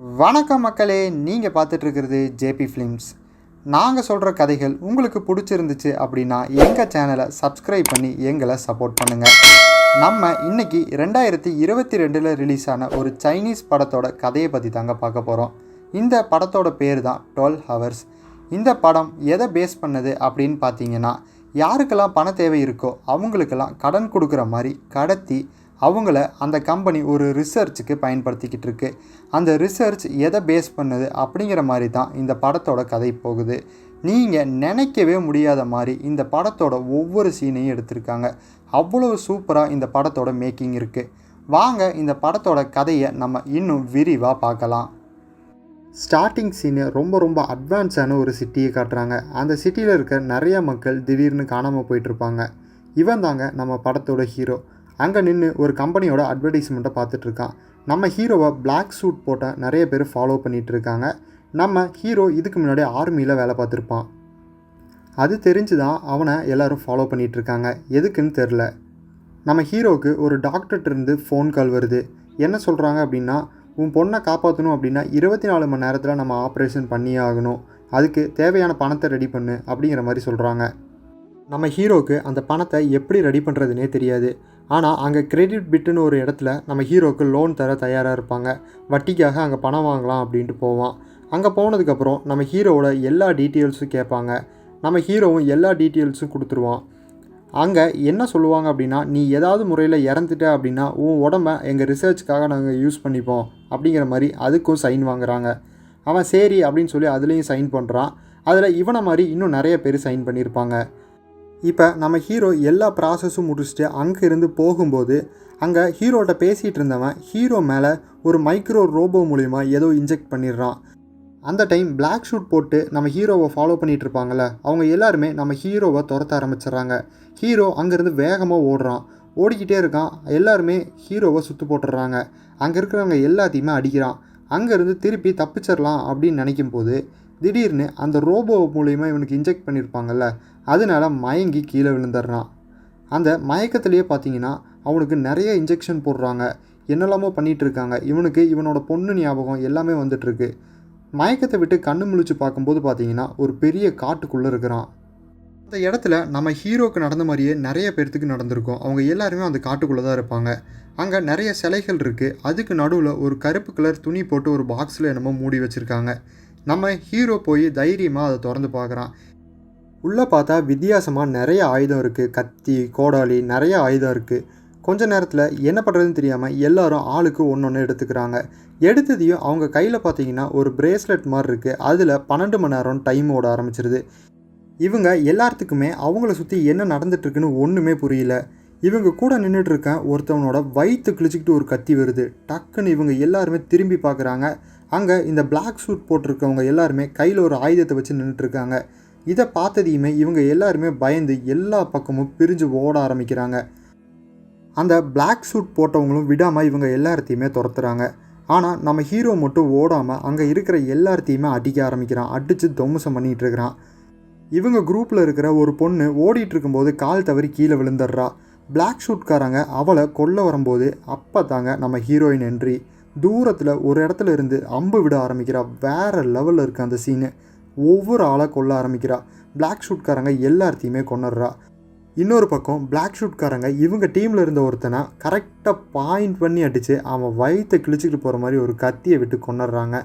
வணக்கம் மக்களே நீங்கள் பார்த்துட்ருக்கிறது ஜேபி ஃபிலிம்ஸ். நாங்கள் சொல்கிற கதைகள் உங்களுக்கு பிடிச்சிருந்துச்சு அப்படின்னா எங்கள் சேனலை சப்ஸ்கிரைப் பண்ணி எங்களை சப்போர்ட் பண்ணுங்கள் நம்ம இன்னைக்கு ரெண்டாயிரத்தி இருபத்தி ரெண்டில் ரிலீஸ் ஆன ஒரு சைனீஸ் படத்தோட கதையை பற்றி தாங்க பார்க்க போகிறோம் இந்த படத்தோட பேர் தான் டுவெல் ஹவர்ஸ். இந்த படம் எதை பேஸ் பண்ணது அப்படின்னு பார்த்தீங்கன்னா யாருக்கெல்லாம் பண தேவை இருக்கோ அவங்களுக்கெல்லாம் கடன் கொடுக்குற மாதிரி கடத்தி அவங்கள அந்த கம்பெனி ஒரு ரிசர்ச்சுக்கு பயன்படுத்திக்கிட்டு இருக்கு. அந்த ரிசர்ச் எதை பேஸ் பண்ணுது அப்படிங்கிற மாதிரி தான் இந்த படத்தோட கதை போகுது. நீங்கள் நினைக்கவே முடியாத மாதிரி இந்த படத்தோட ஒவ்வொரு சீனையும் எடுத்திருக்காங்க. அவ்வளோ சூப்பராக இந்த படத்தோட மேக்கிங் இருக்குது வாங்க இந்த படத்தோட கதையை நம்ம இன்னும் விரிவாக பார்க்கலாம். ஸ்டார்டிங் சீனு ரொம்ப ரொம்ப அட்வான்ஸான ஒரு சிட்டியை காட்டுறாங்க. அந்த சிட்டியில் இருக்க நிறைய மக்கள் திடீர்னு காணாமல் போயிட்டுருப்பாங்க இவன் தாங்க நம்ம படத்தோட ஹீரோ அங்கே நின்று ஒரு கம்பெனியோட அட்வர்டைஸ்மெண்ட்டை பார்த்துட்ருக்கான் நம்ம ஹீரோவை பிளாக் சூட் போட்ட நிறைய பேர் ஃபாலோ பண்ணிகிட்டு இருக்காங்க நம்ம ஹீரோ இதுக்கு முன்னாடி ஆர்மியில் வேலை பார்த்துருப்பான். அது தெரிஞ்சு தான் அவனை எல்லோரும் ஃபாலோ பண்ணிகிட்ருக்காங்க எதுக்குன்னு தெரில. நம்ம ஹீரோவுக்கு ஒரு டாக்டர்கிட்ட இருந்து ஃபோன் கால் வருது. என்ன சொல்கிறாங்க அப்படின்னா உன் பொண்ணை காப்பாற்றணும் அப்படின்னா இருபத்தி நாலு மணி நேரத்தில் நம்ம ஆப்ரேஷன் பண்ணியே ஆகணும். அதுக்கு தேவையான பணத்தை ரெடி பண்ணு அப்படிங்கிற மாதிரி சொல்கிறாங்க நம்ம ஹீரோவுக்கு அந்த பணத்தை எப்படி ரெடி பண்ணுறதுனே தெரியாது. ஆனால் அங்கே கிரெடிட் பிட்டுன்னு ஒரு இடத்துல நம்ம ஹீரோக்கு லோன் தர தயாராக இருப்பாங்க. வட்டிக்காக அங்கே பணம் வாங்கலாம் அப்படின்ட்டு போவான். அங்கே போனதுக்கப்புறம் நம்ம ஹீரோவோட எல்லா டீட்டெயில்ஸும் கேட்பாங்க. நம்ம ஹீரோவும் எல்லா டீட்டெயில்ஸும் கொடுத்துருவான். அங்கே என்ன சொல்லுவாங்க அப்படின்னா நீ ஏதாவது முறையில் இறந்துட்ட அப்படின்னா உன் உடம்ப எங்கள் ரிசர்ச்சுக்காக நாங்கள் யூஸ் பண்ணிப்போம். அப்படிங்கிற மாதிரி அதுக்கும் சைன் வாங்குறாங்க. அவன் சரி அப்படின்னு சொல்லி அதுலேயும் சைன் பண்ணுறான் அதில் இவனை மாதிரி இன்னும் நிறைய பேர் சைன் பண்ணியிருப்பாங்க. இப்போ நம்ம ஹீரோ எல்லா ப்ராசஸும் முடிச்சுட்டு அங்கே இருந்து போகும்போது அங்கே ஹீரோட்ட பேசிகிட்டு இருந்தவன் ஹீரோ மேலே ஒரு மைக்ரோ ரோபோ மூலிமா ஏதோ இன்ஜெக்ட் பண்ணிடுறான். அந்த டைம் பிளாக் ஷூட் போட்டு நம்ம ஹீரோவை ஃபாலோ பண்ணிகிட்டு இருப்பாங்கள்ல அவங்க எல்லாருமே நம்ம ஹீரோவை துரத்த ஆரம்பிச்சிடுறாங்க. ஹீரோ அங்கேருந்து வேகமாக ஓடுறான். ஓடிக்கிட்டே இருக்கான். எல்லாருமே ஹீரோவை சுற்று போட்டுடுறாங்க. அங்கே இருக்கிறவங்க எல்லாத்தையுமே அடிக்கிறான். அங்கேருந்து திருப்பி தப்பிச்சிடலாம் அப்படின்னு நினைக்கும் போது திடீர்னு அந்த ரோபோ மூலிமா இவனுக்கு இன்ஜெக்ட் பண்ணியிருப்பாங்கல்ல அதனால மயங்கி கீழே விழுந்துடுறான். அந்த மயக்கத்திலேயே பார்த்தீங்கன்னா அவனுக்கு நிறைய இன்ஜெக்ஷன் போடுறாங்க. என்னெல்லாமோ பண்ணிகிட்ருக்காங்க இவனுக்கு இவனோட பொண்ணு ஞாபகம் எல்லாமே வந்துட்டுருக்கு மயக்கத்தை விட்டு கண்ணு முழிச்சு பார்க்கும்போது பார்த்தீங்கன்னா ஒரு பெரிய காட்டுக்குள்ளே இருக்கிறான். அந்த இடத்துல நம்ம ஹீரோக்கு நடந்த மாதிரியே நிறைய பேர்த்துக்கு நடந்திருக்கும். அவங்க எல்லாருமே அந்த காட்டுக்குள்ளே தான் இருப்பாங்க. அங்கே நிறைய சிலைகள் இருக்குது அதுக்கு நடுவில் ஒரு கருப்பு கலர் துணி போட்டு ஒரு பாக்ஸில் என்னமோ மூடி வச்சுருக்காங்க. நம்ம ஹீரோ போய் தைரியமாக அதை திறந்து பார்க்குறான். உள்ளே பார்த்தா வித்தியாசமாக நிறைய ஆயுதம் இருக்குது கத்தி கோடாலி நிறைய ஆயுதம் இருக்குது கொஞ்ச நேரத்தில் என்ன பண்ணுறதுன்னு தெரியாமல் எல்லாரும் ஆளுக்கு ஒன்று ஒன்று எடுத்துக்கிறாங்க. எடுத்ததையும் அவங்க கையில் பார்த்தீங்கன்னா ஒரு பிரேஸ்லெட் மாதிரி இருக்குது அதில் பன்னெண்டு மணி நேரம் டைம் ஓட ஆரம்பிச்சிருது. இவங்க எல்லாத்துக்குமே அவங்கள சுற்றி என்ன நடந்துட்டுருக்குன்னு ஒன்றுமே புரியல. இவங்க கூட நின்றுட்டு இருக்க ஒருத்தவனோட வயிற்று கிழிச்சிக்கிட்டு ஒரு கத்தி வருது. டக்குன்னு இவங்க எல்லாருமே திரும்பி பார்க்குறாங்க. அங்கே இந்த பிளாக் சூட் போட்டிருக்கவங்க எல்லாருமே கையில் ஒரு ஆயுதத்தை வச்சு நின்றுட்டுருக்காங்க இதை பார்த்ததையுமே இவங்க எல்லாருமே பயந்து எல்லா பக்கமும் பிரிஞ்சு ஓட ஆரம்பிக்கிறாங்க. அந்த பிளாக் சூட் போட்டவங்களும் விடாமல் இவங்க எல்லாத்தையுமே துரத்துறாங்க. ஆனால் நம்ம ஹீரோ மட்டும் ஓடாமல் அங்கே இருக்கிற எல்லாத்தையுமே அடிக்க ஆரம்பிக்கிறான். அடித்து தொம்சம் பண்ணிகிட்டு இருக்கிறான். இவங்க குரூப்பில் இருக்கிற ஒரு பொண்ணு ஓடிட்டு இருக்கும்போது கால் தவறி கீழே விழுந்துடுறா. பிளாக் ஷூட்காரங்க அவளை கொல்ல வரும்போது அப்போ தாங்க நம்ம ஹீரோயின் என்ட்ரி தூரத்தில் ஒரு இடத்துல இருந்து அம்பு விட ஆரம்பிக்கிறா. வேறு லெவலில் இருக்குது அந்த சீனு ஒவ்வொரு ஆளாக கொல்ல ஆரம்பிக்கிறா. பிளாக் ஷூட்காரங்க எல்லாத்தையுமே கொண்டுடுறா இன்னொரு பக்கம் பிளாக் ஷூட்காரங்க இவங்க டீமில் இருந்த ஒருத்தனை கரெக்டாக பாயிண்ட் பண்ணி அடித்து அவன் வயிற்றை கிழிச்சிக்கிட்டு போகிற மாதிரி ஒரு கத்தியை விட்டு கொண்டுடுறாங்க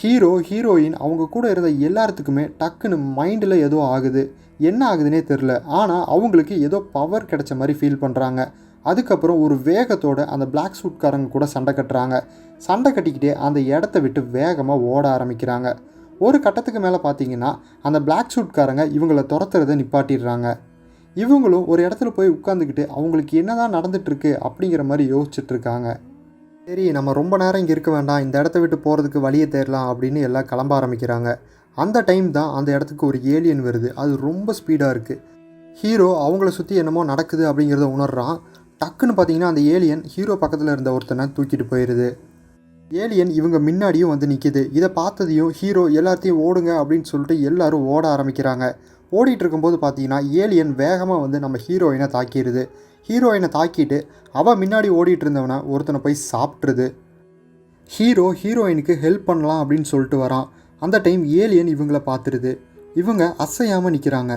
ஹீரோ ஹீரோயின் அவங்க கூட இருந்த எல்லாத்துக்குமே டக்குன்னு மைண்டில் ஏதோ ஆகுது. என்ன ஆகுதுன்னே தெரில ஆனால் அவங்களுக்கு ஏதோ பவர் கிடைச்ச மாதிரி ஃபீல் பண்ணுறாங்க அதுக்கப்புறம் ஒரு வேகத்தோட அந்த பிளாக் சூட்காரங்க கூட சண்டை கட்டுறாங்க. சண்டை கட்டிக்கிட்டே அந்த இடத்த விட்டு வேகமாக ஓட ஆரம்பிக்கிறாங்க. ஒரு கட்டத்துக்கு மேலே பார்த்தீங்கன்னா அந்த பிளாக் ஷூட்காரங்க இவங்கள துரத்துறதை நிப்பாட்டிடுறாங்க. இவங்களும் ஒரு இடத்துல போய் உட்காந்துக்கிட்டு அவங்களுக்கு என்னதான் நடந்துட்டுருக்கு அப்படிங்கிற மாதிரி யோசிச்சுட்ருக்காங்க சரி நம்ம ரொம்ப நேரம் இங்கே இருக்க வேண்டாம். இந்த இடத்த விட்டு போகிறதுக்கு வழியை தேடலாம் அப்படின்னு எல்லாம் கிளம்ப ஆரம்பிக்கிறாங்க. அந்த டைம் தான் அந்த இடத்துக்கு ஒரு ஏலியன் வருது. அது ரொம்ப ஸ்பீடாக இருக்குது ஹீரோ அவங்கள சுற்றி என்னமோ நடக்குது அப்படிங்கிறத உணர்றான். டக்குன்னு பார்த்தீங்கன்னா அந்த ஏலியன் ஹீரோ பக்கத்தில் இருந்த ஒருத்தனை தூக்கிட்டு போயிடுது ஏலியன் இவங்க முன்னாடியும் வந்து நிற்கிது இதை பார்த்ததையும் ஹீரோ எல்லாத்தையும் ஓடுங்க அப்படின்னு சொல்லிட்டு எல்லாரும் ஓட ஆரம்பிக்கிறாங்க. ஓடிட்டு இருக்கும்போது பார்த்தீங்கன்னா ஏலியன் வேகமாக வந்து நம்ம ஹீரோயினை தாக்கிடுது ஹீரோயினை தாக்கிட்டு அவள் முன்னாடி ஓடிட்டு இருந்தவனை ஒருத்தனை போய் சாப்பிட்ருது ஹீரோ ஹீரோயினுக்கு ஹெல்ப் பண்ணலாம் அப்படின்னு சொல்லிட்டு வரான். அந்த டைம் ஏலியன் இவங்கள பார்த்துருது இவங்க அசையாமல் நிற்கிறாங்க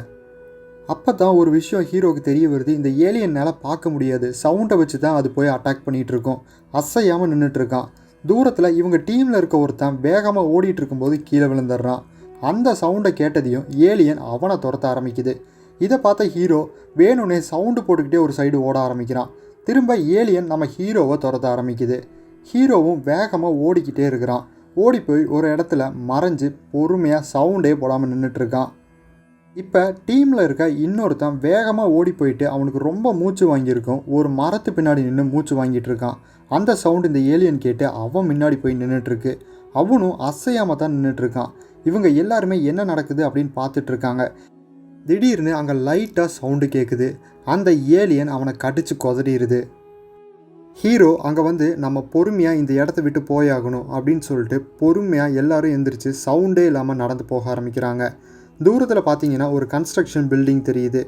அப்போ தான் ஒரு விஷயம் ஹீரோவுக்கு தெரிய வருது. இந்த ஏலியனால் பார்க்க முடியாது. சவுண்டை வச்சு தான் அது போய் அட்டாக் பண்ணிகிட்ருக்கோம் அசையாமல் நின்றுட்டுருக்கான் தூரத்தில் இவங்க டீமில் இருக்க ஒருத்தன் வேகமாக ஓடிட்டு இருக்கும்போது கீழே விழுந்துடுறான். அந்த சவுண்டை கேட்டதையும் ஏலியன் அவனை துரத்த ஆரம்பிக்குது. இதை பார்த்த ஹீரோ வேணும்னே சவுண்டு போட்டுக்கிட்டே ஒரு சைடு ஓட ஆரம்பிக்கிறான். திரும்ப ஏலியன் நம்ம ஹீரோவை துரத்த ஆரம்பிக்குது. ஹீரோவும் வேகமாக ஓடிக்கிட்டே இருக்கிறான். ஓடி போய் ஒரு இடத்துல மறைஞ்சு பொறுமையாக சவுண்டே போடாமல் நின்றுட்டுருக்கான் இப்போ டீமில் இருக்க இன்னொருத்தன் வேகமாக ஓடி போயிட்டு அவனுக்கு ரொம்ப மூச்சு வாங்கியிருக்கும். ஒரு மரத்து பின்னாடி நின்று மூச்சு வாங்கிட்டு இருக்கான். அந்த சவுண்ட் இந்த ஏலியன் கேட்டு அவன் முன்னாடி போய் நின்றுட்டுருக்கு அவனும் அசையாமல் தான் நின்றுட்டுருக்கான் இவங்க எல்லாருமே என்ன நடக்குது அப்படின்னு பார்த்துட்டு இருக்காங்க திடீர்னு அங்கே லைட்டாக சவுண்டு கேட்குது அந்த ஏலியன் அவனை கடிச்சு கொதறிடுது. ஹீரோ அங்கே வந்து நம்ம பொறுமையாக இந்த இடத்த விட்டு போயாகணும் அப்படின்னு சொல்லிட்டு பொறுமையாக எல்லாரும் எந்திரிச்சு சவுண்டே இல்லாமல் நடந்து போக ஆரம்பிக்கிறாங்க. தூரத்தில் பார்த்தீங்கன்னா ஒரு கன்ஸ்ட்ரக்ஷன் பில்டிங் தெரியுது.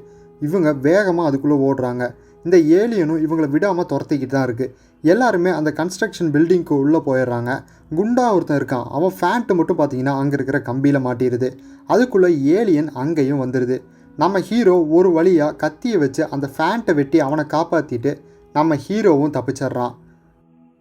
இவங்க வேகமாக அதுக்குள்ளே ஓடுறாங்க. இந்த ஏலியனும் இவங்களை விடாமல் துரத்திக்கிட்டு தான் இருக்குது எல்லாருமே அந்த கன்ஸ்ட்ரக்ஷன் பில்டிங்க்கு உள்ளே போயிடுறாங்க. குண்டா ஒருத்தன் இருக்கான். அவன் ஃபேண்ட்டு மட்டும் பார்த்தீங்கன்னா அங்கே இருக்கிற கம்பியில் மாட்டிடுது. அதுக்குள்ளே ஏலியன் அங்கேயும் வந்துடுது நம்ம ஹீரோ ஒரு வழியாக கத்தியை வச்சு அந்த ஃபேண்ட்டை வெட்டி அவனை காப்பாற்றிட்டு நம்ம ஹீரோவும் தப்பிச்சிட்றான்.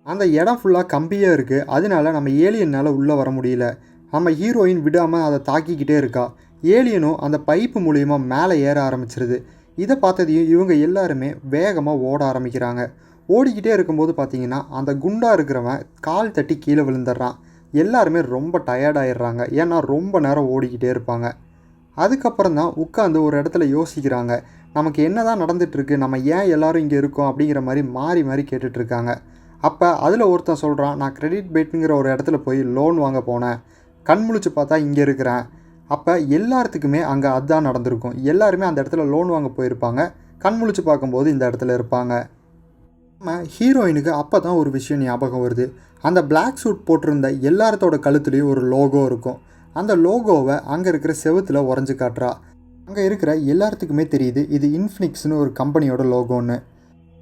அந்த இடம் ஃபுல்லாக கம்பியாக இருக்குது அதனால நம்ம ஏலியனால் உள்ளே வர முடியல. நம்ம ஹீரோயின் விடாமல் அதை தாக்கிக்கிட்டே இருக்கா. ஏலியனும் அந்த பைப்பு மூலயமா மேலே ஏற ஆரம்பிச்சிருது. இதை பார்த்ததையும் இவங்க எல்லாருமே வேகமாக ஓட ஆரம்பிக்கிறாங்க. ஓடிக்கிட்டே இருக்கும்போது பார்த்தீங்கன்னா அந்த குண்டா இருக்கிறவன் கால் தட்டி கீழே விழுந்துடுறான். எல்லாருமே ரொம்ப டயர்டாயிடுறாங்க ஏன்னா ரொம்ப நேரம் ஓடிக்கிட்டே இருப்பாங்க. அதுக்கப்புறம் தான் உட்காந்து ஒரு இடத்துல யோசிக்கிறாங்க. நமக்கு என்ன தான் நடந்துகிட்ருக்கு நம்ம ஏன் எல்லோரும் இங்கே இருக்கோம்? அப்படிங்கிற மாதிரி மாறி மாறி கேட்டுட்ருக்காங்க அப்போ அதில் ஒருத்தன் சொல்கிறான் நான் கிரெடிட் பெட்டுங்கிற ஒரு இடத்துல போய் லோன் வாங்க போனேன். கண் முழிச்சு பார்த்தா இங்கே இருக்கிறேன். அப்போ எல்லாத்துக்குமே அங்கே அதான் நடந்திருக்கும். எல்லாருமே அந்த இடத்துல லோன் வாங்க போயிருப்பாங்க. கண் முழிச்சு பார்க்கும்போது இந்த இடத்துல இருப்பாங்க. நம்ம ஹீரோயினுக்கு அப்போ தான் ஒரு விஷயம் ஞாபகம் வருது. அந்த பிளாக் சூட் போட்டிருந்த எல்லாரத்தோட கழுத்துலேயும் ஒரு லோகோ இருக்கும். அந்த லோகோவை அங்கே இருக்கிற செவத்தில் உறைஞ்சு காட்டுறா. அங்கே இருக்கிற எல்லாத்துக்குமே தெரியுது இது இன்ஃபினிக்ஸ்னு ஒரு கம்பெனியோட லோகோன்னு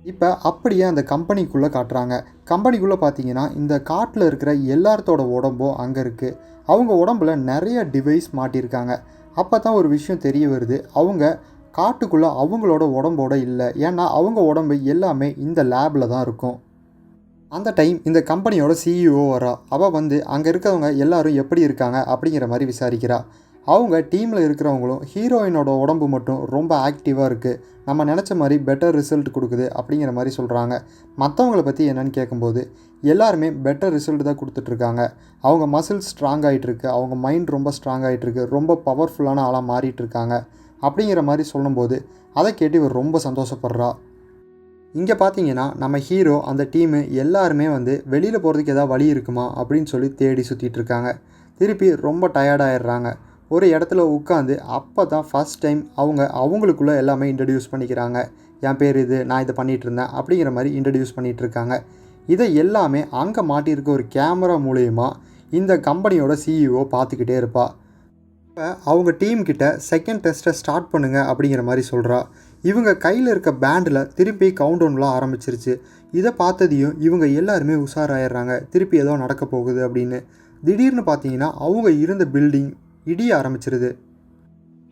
இப்போ அப்படியே அந்த கம்பெனிக்குள்ளே காட்டுறாங்க. கம்பெனிக்குள்ளே பார்த்தீங்கன்னா இந்த காட்டில் இருக்கிற எல்லாத்தோட உடம்பும் அங்கே இருக்குது அவங்க உடம்புல நிறைய டிவைஸ் மாட்டியிருக்காங்க அப்போ தான் ஒரு விஷயம் தெரிய வருது. அவங்க காட்டுக்குள்ளே அவங்களோட உடம்போட இல்லை. ஏன்னா அவங்க உடம்பு எல்லாமே இந்த லேபில் தான் இருக்கும். அந்த டைம் இந்த கம்பெனியோட சிஇஓ வரா. அவள் வந்து அங்கே இருக்கிறவங்க எல்லாரும் எப்படி இருக்காங்க? அப்படிங்கிற மாதிரி விசாரிக்கிறா. அவங்க டீமில் இருக்கிறவங்களும் ஹீரோயினோட உடம்பு மட்டும் ரொம்ப ஆக்டிவாக இருக்குது நம்ம நினச்ச மாதிரி பெட்டர் ரிசல்ட் கொடுக்குது அப்படிங்கிற மாதிரி சொல்கிறாங்க மற்றவங்கள பற்றி என்னன்னு கேட்கும்போது எல்லாருமே பெட்டர் ரிசல்ட் தான் கொடுத்துட்ருக்காங்க. அவங்க மசில் ஸ்ட்ராங் ஆகிட்டுருக்கு அவங்க மைண்ட் ரொம்ப ஸ்ட்ராங் ஆகிட்டுருக்கு ரொம்ப பவர்ஃபுல்லான ஆளாக மாறிட்டுருக்காங்க அப்படிங்கிற மாதிரி சொல்லும்போது அதை கேட்டு இவர் ரொம்ப சந்தோஷப்படுறா. இங்கே பார்த்தீங்கன்னா நம்ம ஹீரோ அந்த டீமு எல்லாருமே வந்து வெளியில் போகிறதுக்கு ஏதாவது வழி இருக்குமா அப்படின்னு சொல்லி தேடி சுற்றிட்டு இருக்காங்க திருப்பி ரொம்ப டயர்டாயிடுறாங்க ஒரு இடத்துல உட்காந்து அப்போ தான் ஃபஸ்ட் டைம் அவங்க அவங்களுக்குள்ளே எல்லாமே இன்ட்ரடியூஸ் பண்ணிக்கிறாங்க. என் பேர் இது நான் இதை பண்ணிகிட்டு இருந்தேன் அப்படிங்கிற மாதிரி இன்ட்ரடியூஸ் பண்ணிகிட்டு இருக்காங்க இதை எல்லாமே அங்கே மாட்டியிருக்க ஒரு கேமரா மூலயமா இந்த கம்பெனியோட சிஇஓ பார்த்துக்கிட்டே இருப்பா. இப்போ அவங்க டீம் கிட்ட செகண்ட் டெஸ்ட்டை ஸ்டார்ட் பண்ணுங்க அப்படிங்கிற மாதிரி சொல்கிறா இவங்க கையில் இருக்க பேண்டில் திருப்பி கவுண்ட் டவுன்லாம் ஆரம்பிச்சிருச்சு. இதை பார்த்ததையும் இவங்க எல்லாருமே உஷாராயிடுறாங்க. திருப்பி ஏதோ நடக்க போகுது அப்படின்னு. திடீர்னு பார்த்தீங்கன்னா அவங்க இருந்த பில்டிங் இடிய ஆரம்பிச்சிருது.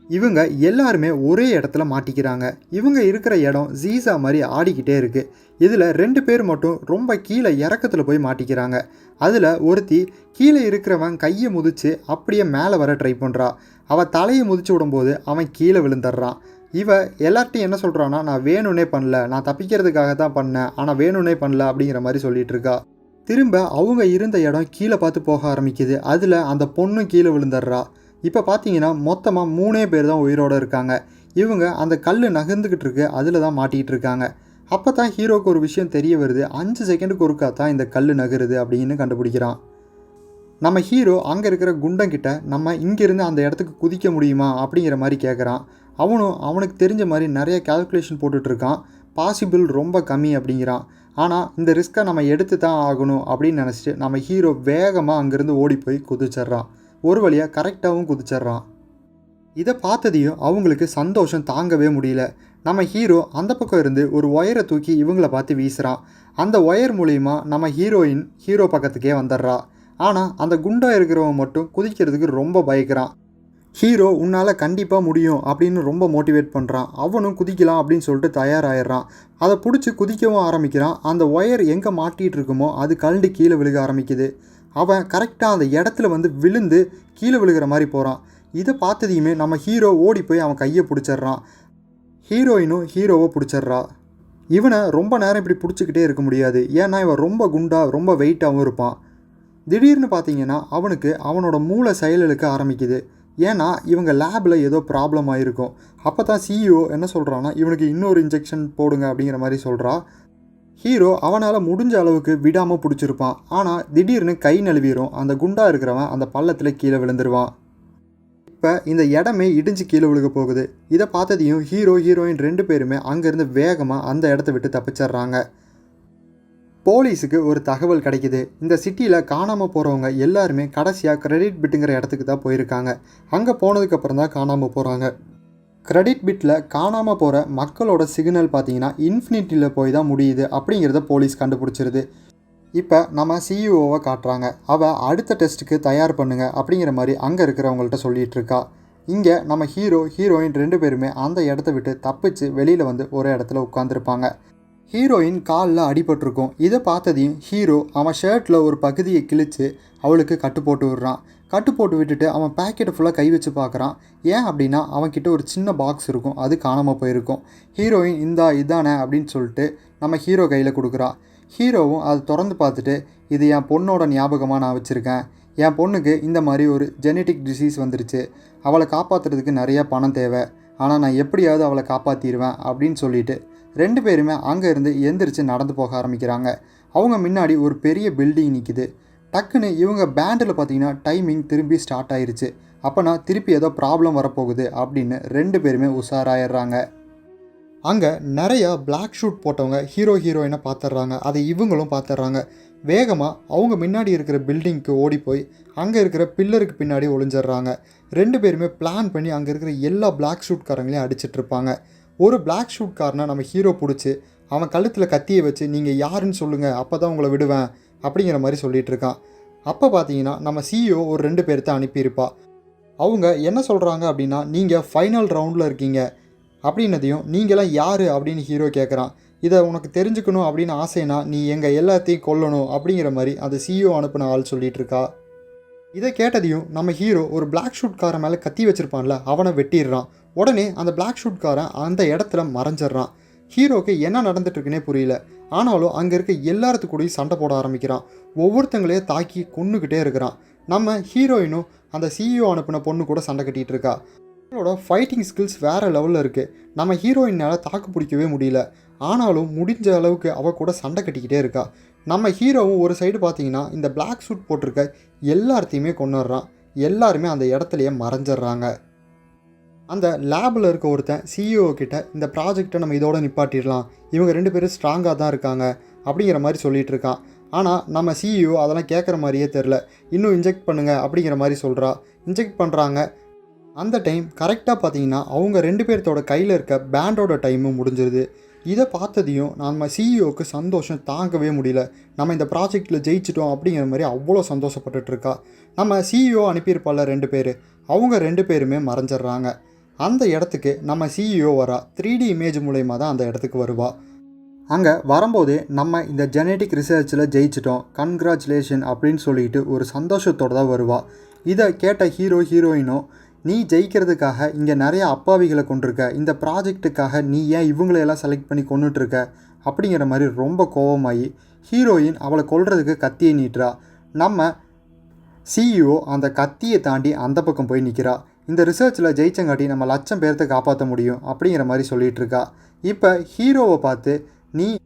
இவங்க எல்லாருமே ஒரே இடத்துல மாட்டிக்கிறாங்க. இவங்க இருக்கிற இடம் ஜீசா மாதிரி ஆடிக்கிட்டே இருக்குது இதில் ரெண்டு பேர் மட்டும் ரொம்ப கீழே இறக்கத்தில் போய் மாட்டிக்கிறாங்க. அதில் ஒருத்தி கீழே இருக்கிறவன் கையை முதிச்சு அப்படியே மேலே வர ட்ரை பண்ணுறா அவள் தலையை முதிச்சு விடும்போது அவன் கீழே விழுந்துடுறான். இவ எல்லார்ட்டையும் என்ன சொல்கிறான்னா நான் வேணும்னே பண்ணல. நான் தப்பிக்கிறதுக்காக தான் பண்ணேன். ஆனால் வேணும்னே பண்ணல அப்படிங்கிற மாதிரி சொல்லிகிட்டு இருக்கா. திரும்ப அவங்க இருந்த இடம் கீழே பார்த்து போக ஆரம்பிக்குது. அதில் அந்த பொண்ணும் கீழே விழுந்துடுறா. இப்போ பார்த்தீங்கன்னா மொத்தமாக மூணே பேர் தான் உயிரோடு இருக்காங்க. இவங்க அந்த கல் நகர்ந்துக்கிட்டு இருக்கு அதில் தான் மாட்டிக்கிட்டு இருக்காங்க. அப்போ தான் ஹீரோக்கு ஒரு விஷயம் தெரிய வருது. அஞ்சு செகண்டுக்கு ஒருக்கா தான் இந்த கல் நகருது அப்படின்னு கண்டுபிடிக்கிறான். நம்ம ஹீரோ அங்கே இருக்கிற குண்டங்கிட்ட நம்ம இங்கேருந்து அந்த இடத்துக்கு குதிக்க முடியுமா அப்படிங்கிற மாதிரி கேட்குறான் அவனும் அவனுக்கு தெரிஞ்ச மாதிரி நிறைய கால்குலேஷன் போட்டுட்ருக்கான் பாசிபிள் ரொம்ப கம்மி அப்படிங்கிறான். ஆனால் இந்த ரிஸ்க்கை நம்ம எடுத்து தான் ஆகணும் அப்படின்னு நினச்சிட்டு நம்ம ஹீரோ வேகமாக அங்கேருந்து ஓடி போய் குதிச்சிட்றான். ஒரு வழியாக கரெக்டாகவும் குதிச்சிட்றான். இதை பார்த்ததையும் அவங்களுக்கு சந்தோஷம் தாங்கவே முடியல. நம்ம ஹீரோ அந்த பக்கம் இருந்து ஒரு ஒயரை தூக்கி இவங்களை பார்த்து வீசுகிறான் அந்த ஒயர் மூலிமா நம்ம ஹீரோயின் ஹீரோ பக்கத்துக்கே வந்துடுறா. ஆனால் அந்த குண்டா இருக்கிறவன் மட்டும் குதிக்கிறதுக்கு ரொம்ப பயக்கிறான். ஹீரோ உன்னால் கண்டிப்பாக முடியும் அப்படின்னு ரொம்ப மோட்டிவேட் பண்ணுறான் அவனும் குதிக்கலாம் அப்படின்னு சொல்லிட்டு தயாராகிடுறான் அதை பிடிச்சி குதிக்கவும் ஆரம்பிக்கிறான். அந்த ஒயர் எங்கே மாட்டிகிட்டு இருக்குமோ அது கழண்டு கீழே விழுக ஆரம்பிக்குது. அவன் கரெக்டாக அந்த இடத்துல வந்து விழுந்து கீழே விழுகிற மாதிரி போகிறான் இதை பார்த்ததையுமே நம்ம ஹீரோ ஓடி போய் அவன் கையை பிடிச்சிடுறான். ஹீரோயினும் ஹீரோவை பிடிச்சிட்றா. இவனை ரொம்ப நேரம் இப்படி பிடிச்சிக்கிட்டே இருக்க முடியாது. ஏன்னா இவன் ரொம்ப குண்டாக ரொம்ப வெயிட்டாகவும் இருப்பான். திடீர்னு பார்த்தீங்கன்னா அவனுக்கு அவனோட மூளை செயலுக்கு ஆரம்பிக்குது. ஏன்னா இவங்க லேபில் ஏதோ ப்ராப்ளம் ஆகிருக்கும் அப்போ தான் சிஇஓ என்ன சொல்கிறான்னா இவனுக்கு இன்னொரு இன்ஜெக்ஷன் போடுங்க அப்படிங்கிற மாதிரி சொல்கிறா ஹீரோ அவனால் முடிஞ்ச அளவுக்கு விடாமல் பிடிச்சிருப்பான். ஆனால் திடீர்னு கை நழுவிடும் அந்த குண்டா இருக்கிறவன் அந்த பள்ளத்தில் கீழே விழுந்துருவான். இப்போ இந்த இடமே இடிஞ்சு கீழே விழுக போகுது. இதை பார்த்ததையும் ஹீரோ ஹீரோயின் ரெண்டு பேருமே அங்கேருந்து வேகமாக அந்த இடத்த விட்டு தப்பிச்சிடுறாங்க. போலீஸுக்கு ஒரு தகவல் கிடைக்குது. இந்த சிட்டியில் காணாமல் போகிறவங்க எல்லாருமே கடைசியாக கிரெடிட் பிட்டுங்கிற இடத்துக்கு தான் போயிருக்காங்க. அங்கே போனதுக்கப்புறம் தான் காணாமல் போகிறாங்க கிரெடிட் பிட்டில் காணாமல் போகிற மக்களோட சிக்னல் பார்த்தீங்கன்னா இன்ஃபினிட்டியில் போய் தான் முடியுது அப்படிங்கிறத போலீஸ் கண்டுபிடிச்சிருது. இப்போ நம்ம சிஇஓவை காட்டுறாங்க. அவள் அடுத்த டெஸ்ட்டுக்கு தயார் பண்ணுங்க அப்படிங்கிற மாதிரி அங்கே இருக்கிறவங்கள்ட்ட சொல்லிகிட்டு இருக்கா. இங்கே நம்ம ஹீரோ ஹீரோயின் ரெண்டு பேருமே அந்த இடத்த விட்டு தப்பிச்சு வெளியில் வந்து ஒரு இடத்துல உட்காந்துருப்பாங்க ஹீரோயின் காலில் அடிபட்டிருக்கும். இதை பார்த்ததையும் ஹீரோ அவன் ஷர்ட்டில் ஒரு பகுதியை கிழித்து அவளுக்கு கட்டு போட்டு விடுறான். கட்டு போட்டு விட்டுட்டு அவன் பேக்கெட்டை ஃபுல்லாக கை வச்சு பார்க்குறான். ஏன் அப்படின்னா அவன்கிட்ட ஒரு சின்ன பாக்ஸ் இருக்கும். அது காணாமல் போயிருக்கும். ஹீரோயின் இந்தா இதானே அப்படின்னு சொல்லிட்டு நம்ம ஹீரோ கையில் கொடுக்குறா. ஹீரோவும் அதை திறந்து பார்த்துட்டு இது என் பொண்ணோட ஞாபகமாக நான் வச்சுருக்கேன். என் பொண்ணுக்கு இந்த மாதிரி ஒரு ஜெனட்டிக் டிசீஸ் வந்துருச்சு. அவளை காப்பாற்றுறதுக்கு நிறைய பணம் தேவை. ஆனால் நான் எப்படியாவது அவளை காப்பாற்றிடுவேன் அப்படின்னு சொல்லிட்டு ரெண்டு பேருமே அங்கே இருந்து எந்திரிச்சு நடந்து போக ஆரம்பிக்கிறாங்க. அவங்க முன்னாடி ஒரு பெரிய பில்டிங் நிற்கிது டக்குன்னு இவங்க பேண்டில் பார்த்தீங்கன்னா டைமிங் திரும்பி ஸ்டார்ட் ஆயிருச்சு. அப்போனா திருப்பி ஏதோ ப்ராப்ளம் வரப்போகுது அப்படின்னு ரெண்டு பேருமே உஷாராயிடுறாங்க. அங்கே நிறையா பிளாக் ஷூட் போட்டவங்க ஹீரோ ஹீரோயினை பார்த்துட்றாங்க அதை இவங்களும் பார்த்துட்றாங்க வேகமாக அவங்க முன்னாடி இருக்கிற பில்டிங்க்கு ஓடி போய் அங்கே இருக்கிற பில்லருக்கு பின்னாடி ஒளிஞ்சிடுறாங்க. ரெண்டு பேருமே பிளான் பண்ணி அங்கே இருக்கிற எல்லா பிளாக் ஷூட்காரங்களையும் அடிச்சிட்டு இருப்பாங்க. ஒரு பிளாக் ஷூட்காரனை நம்ம ஹீரோ பிடிச்சி அவன் கழுத்தில் கத்தியை வச்சு நீங்கள் யாருன்னு சொல்லுங்கள் அப்போ தான் உங்களை விடுவேன் அப்படிங்கிற மாதிரி சொல்லிகிட்டு இருக்கான். அப்போ பார்த்தீங்கன்னா நம்ம சிஇஓ ஒரு ரெண்டு பேர்த்த அனுப்பியிருப்பா. அவங்க என்ன சொல்கிறாங்க அப்படின்னா நீங்கள் ஃபைனல் ரவுண்டில் இருக்கீங்க அப்படின்னதையும் நீங்களாம் யார்? அப்படின்னு ஹீரோ கேட்குறான் இதை உனக்கு தெரிஞ்சுக்கணும் அப்படின்னு ஆசைனா நீ எங்கள் எல்லாத்தையும் கொல்லணும் அப்படிங்கிற மாதிரி அந்த சிஇஓ அனுப்பின ஆள் சொல்லிகிட்டு இருக்கா. இதை கேட்டதையும் நம்ம ஹீரோ ஒரு பிளாக் ஷூட்காரன் மேலே கத்தி வச்சிருப்பான்ல அவனை வெட்டிடுறான். உடனே அந்த பிளாக் ஷூட்காரன் அந்த இடத்துல மறைஞ்சிடுறான். ஹீரோக்கு என்ன நடந்துட்டுருக்குன்னே புரியல. ஆனாலும் அங்கே இருக்க எல்லாத்துக்கு கூடயும் சண்டை போட ஆரம்பிக்கிறான். ஒவ்வொருத்தங்களையும் தாக்கி கொண்டுக்கிட்டே இருக்கிறான். நம்ம ஹீரோயினும் அந்த சிஇஓ அனுப்பின பொண்ணு கூட சண்டை கட்டிகிட்டு இருக்கா. அவளோட ஃபைட்டிங் ஸ்கில்ஸ் வேறு லெவலில் இருக்குது நம்ம ஹீரோயினால் தாக்கு பிடிக்கவே முடியல. ஆனாலும் முடிஞ்ச அளவுக்கு அவள் கூட சண்டை கட்டிக்கிட்டே இருக்கா. நம்ம ஹீரோவும் ஒரு சைடு பார்த்தீங்கன்னா இந்த பிளாக் சூட் போட்டிருக்க எல்லாத்தையுமே கொண்டுடுறான் எல்லாருமே அந்த இடத்துலையே மறைஞ்சிடுறாங்க. அந்த லேபில் இருக்க ஒருத்தன் சிஇஓ கிட்ட இந்த ப்ராஜெக்டை நம்ம இதோட நிப்பாட்டிடலாம். இவங்க ரெண்டு பேரும் ஸ்ட்ராங்காக தான் இருக்காங்க அப்படிங்கிற மாதிரி சொல்லிகிட்டு இருக்கான். ஆனால் நம்ம சிஇஓ அதெல்லாம் கேட்குற மாதிரியே தெரில இன்னும் இன்ஜெக்ட் பண்ணுங்க அப்படிங்கிற மாதிரி சொல்கிறா இன்ஜெக்ட் பண்ணுறாங்க அந்த டைம் கரெக்டாக பார்த்தீங்கன்னா அவங்க ரெண்டு பேர்த்தோட கையில் இருக்க பேண்டோட டைமும் முடிஞ்சிருது. இதை பார்த்ததையும் நம்ம சிஇஓக்கு சந்தோஷம் தாங்கவே முடியல. நம்ம இந்த ப்ராஜெக்டில் ஜெயிச்சிட்டோம் அப்படிங்கிற மாதிரி அவ்வளோ சந்தோஷப்பட்டுட்ருக்கா. நம்ம சிஇஓ அனுப்பியிருப்பால ரெண்டு பேர். அவங்க ரெண்டு பேருமே மறைஞ்சிடுறாங்க. அந்த இடத்துக்கு நம்ம சிஇஓ வரா. த்ரீ டி இமேஜ் மூலயமா தான் அந்த இடத்துக்கு வருவா. அங்கே வரும்போதே நம்ம இந்த ஜெனட்டிக் ரிசர்ச்சில் ஜெயிச்சிட்டோம். கன்க்ராச்சுலேஷன் அப்படின்னு சொல்லிட்டு ஒரு சந்தோஷத்தோடு தான் வருவா. இதை கேட்ட ஹீரோ ஹீரோயினும் நீ ஜெயிக்கிறதுக்காக இங்கே நிறைய அப்பாவிகளை கொண்டிருக்க. இந்த ப்ராஜெக்ட்டுக்காக நீ ஏன் இவங்களையெல்லாம் செலக்ட் பண்ணி கொண்டுட்டு இருக்க அப்படிங்கிற மாதிரி ரொம்ப கோவமாயி ஹீரோயின் அவளை கொல்றதுக்கு கத்தியை நீட்டுறா. நம்ம சிஇஓ அந்த கத்தியை தாண்டி அந்த பக்கம் போய் நிற்கிறா இந்த ரிசர்ச்சில் ஜெயிச்சங்காட்டி நம்ம லட்சம் பேர்த்த காப்பாற்ற முடியும் அப்படிங்கிற மாதிரி சொல்லிட்டு இருக்கா இப்போ ஹீரோவை பார்த்து நீ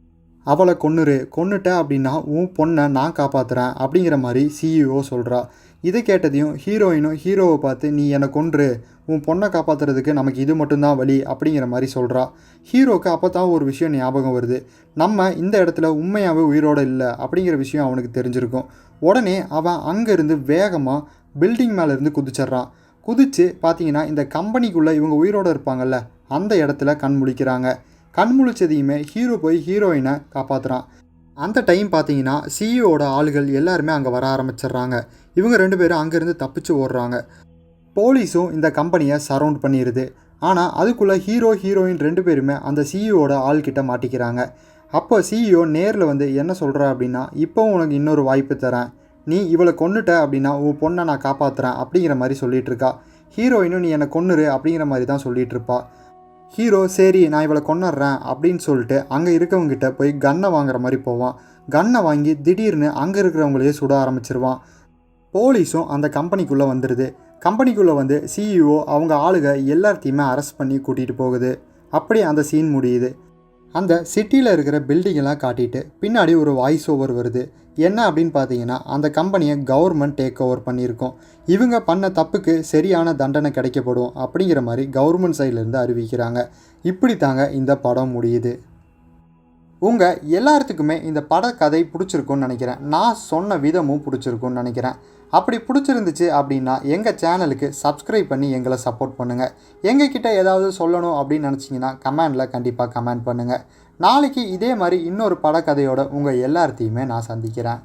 அவளை கொன்னுரு. கொன்னுட்ட அப்படின்னா உன் பொண்ணை நான் காப்பாற்றுறேன் அப்படிங்கிற மாதிரி சிஇஓ சொல்கிறா இதை கேட்டதையும் ஹீரோயினும் ஹீரோவை பார்த்து நீ என்னை கொன்று உன் பொண்ணை காப்பாற்றுறதுக்கு நமக்கு இது மட்டும்தான் வழி அப்படிங்கிற மாதிரி சொல்கிறா ஹீரோக்கு அப்போ தான் ஒரு விஷயம் ஞாபகம் வருது. நம்ம இந்த இடத்துல உண்மையாகவே உயிரோடு இல்லை அப்படிங்கிற விஷயம் அவனுக்கு தெரிஞ்சிருக்கும். உடனே அவன் அங்கேருந்து வேகமாக பில்டிங் மேலேருந்து குதிச்சிட்றான். குதித்து பார்த்தீங்கன்னா இந்த கம்பெனிக்குள்ளே இவங்க உயிரோடு இருப்பாங்கல்ல அந்த இடத்துல கண் முழிக்கிறாங்க. கண் முழிச்சதையுமே ஹீரோ போய் ஹீரோயினை காப்பாற்றுறான் அந்த டைம் பார்த்தீங்கன்னா சிஇஓட ஆளுகள் எல்லாருமே அங்கே வர ஆரம்பிச்சிடுறாங்க. இவங்க ரெண்டு பேரும் அங்கேருந்து தப்பிச்சு ஓடுறாங்க. போலீஸும் இந்த கம்பெனியை சரவுண்ட் பண்ணிடுது ஆனால் அதுக்குள்ளே ஹீரோ ஹீரோயின் ரெண்டு பேருமே அந்த சிஇஓட ஆள்கிட்ட மாட்டிக்கிறாங்க. அப்போ சிஇஓ நேரில் வந்து என்ன சொல்கிறா அப்படின்னா இப்போ உனக்கு இன்னொரு வாய்ப்பு தரேன். நீ இவளை கொன்னுட்ட அப்படின்னா உன் பொண்ணை நான் காப்பாற்றுறேன் அப்படிங்கிற மாதிரி சொல்லிகிட்ருக்கா இருக்கா. ஹீரோயினும் நீ என்னை கொன்னுரு அப்படிங்கிற மாதிரி தான் சொல்லிகிட்ருப்பா ஹீரோ சரி நான் இவளை கொண்டுடுறேன் அப்படின்னு சொல்லிட்டு அங்கே இருக்கவங்ககிட்ட போய் கன்னை வாங்குற மாதிரி போவான். கன்னை வாங்கி திடீர்னு அங்கே இருக்கிறவங்களையே சுட ஆரம்பிச்சிருவான். போலீஸும் அந்த கம்பெனிக்குள்ளே வந்துடுது கம்பெனிக்குள்ளே வந்து சிஇஓ அவங்க ஆளுக எல்லாத்தையுமே அரெஸ்ட் பண்ணி கூட்டிகிட்டு போகுது. அப்படி அந்த சீன் முடியுது. அந்த சிட்டியில் இருக்கிற பில்டிங்கெல்லாம் காட்டிட்டு பின்னாடி ஒரு வாய்ஸ் ஓவர் வருது. என்ன அப்படின்னு பார்த்தீங்கன்னா அந்த கம்பெனியை கவர்மெண்ட் டேக் ஓவர் பண்ணியிருக்கோம். இவங்க பண்ண தப்புக்கு சரியான தண்டனை கிடைக்கப்படும் அப்படிங்கிற மாதிரி கவர்மெண்ட் சைட்லேருந்து அறிவிக்கிறாங்க. இப்படி தாங்க இந்த படம் முடியுது. உங்கள் எல்லாத்துக்குமே இந்த படக்கதை பிடிச்சிருக்கும்னு நினைக்கிறேன். நான் சொன்ன விதமும் பிடிச்சிருக்கும்னு நினைக்கிறேன். அப்படி பிடிச்சிருந்துச்சு அப்படின்னா எங்கள் சேனலுக்கு சப்ஸ்கிரைப் பண்ணி எங்களை சப்போர்ட் பண்ணுங்கள் எங்ககிட்ட ஏதாவது சொல்லணும் அப்படின்னு நினச்சிங்கன்னா கமெண்டில் கண்டிப்பாக கமெண்ட் பண்ணுங்கள் நாளைக்கு இதே மாதிரி இன்னொரு படக்கதையோட உங்கள் எல்லாத்தையுமே நான் சந்திக்கிறேன்.